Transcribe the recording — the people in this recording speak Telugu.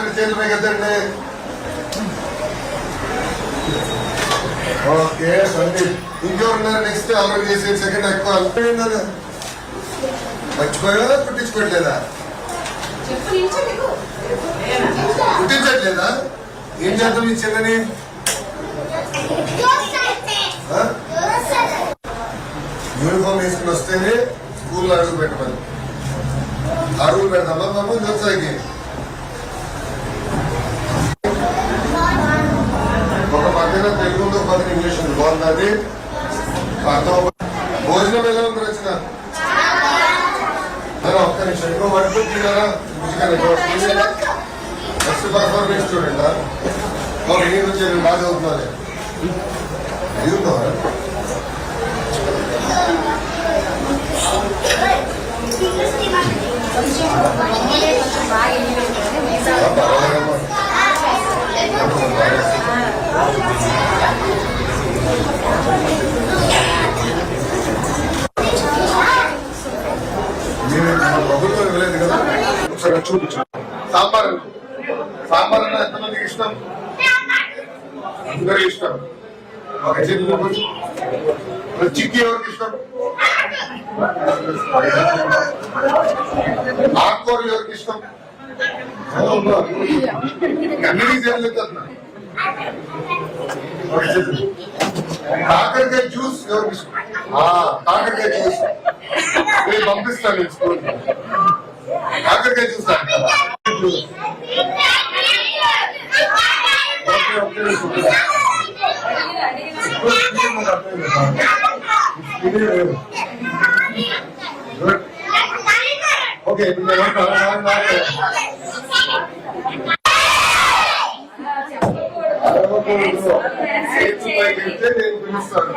ఎత్తండి చేతులు పైకి ఎత్తండి ఓకే సందీప్ ఇంకెవరున్నారు? నెక్స్ట్ ఆల్రెడీ చేసే సెకండ్ ఎక్కువ. మర్చిపోయా పుట్టించుకోవట్లేదా? పుట్టించట్లేదా? ఏం చేద్దాం ఈ చెల్లని యూనిఫామ్ వేసుకుని వస్తేనే స్కూల్లో అడుగు పెట్టమని. అడుగు పెడతామా బాబు? వ్యవసాయకి ఒక పక్కన తెలుగు ఉంది, ఒక పక్కన ఇంగ్లీష్ భోజనం ఎలా ఉంది రచన? ఒక్క నిమిషం. ఇంకో వర్క్ తిన్నారా ఫస్ట్ పర్ఫార్మెన్స్ చూడండి ఓకే నేను వచ్చి బాగా చదువుతున్నాను చదువుతున్నావా ప్రభుత్వం ఇవ్వలేదు కదా ఒకసారి చూపించు సాంబార్. అన్న. సాంబార్ అన్న ఎంతమందికి ఇష్టం? అందరికి ఇష్టం. ఒక చేతి ఎవరికి ఇష్టం? ఆకుకూరలు ఎవరికి ఇష్టం? అన్ని చేయలేదు ఒక కాకరకాయ జ్యూస్ ఎవరికి ఇష్టం ఆ, కాకరకాయ జ్యూస్ నేను పంపిస్తాను నేను స్కూల్ కాకరకాయ జ్యూస్ అంటారా? ఓకే ఓకే ఇది వేరు. గుడ్. ఓకే ఇప్పుడు నేను ఏమంటాను? నాకు- నాకు- అరవకూడదు. చేతులు పైకి ఎత్తే నేను పిలుస్తాను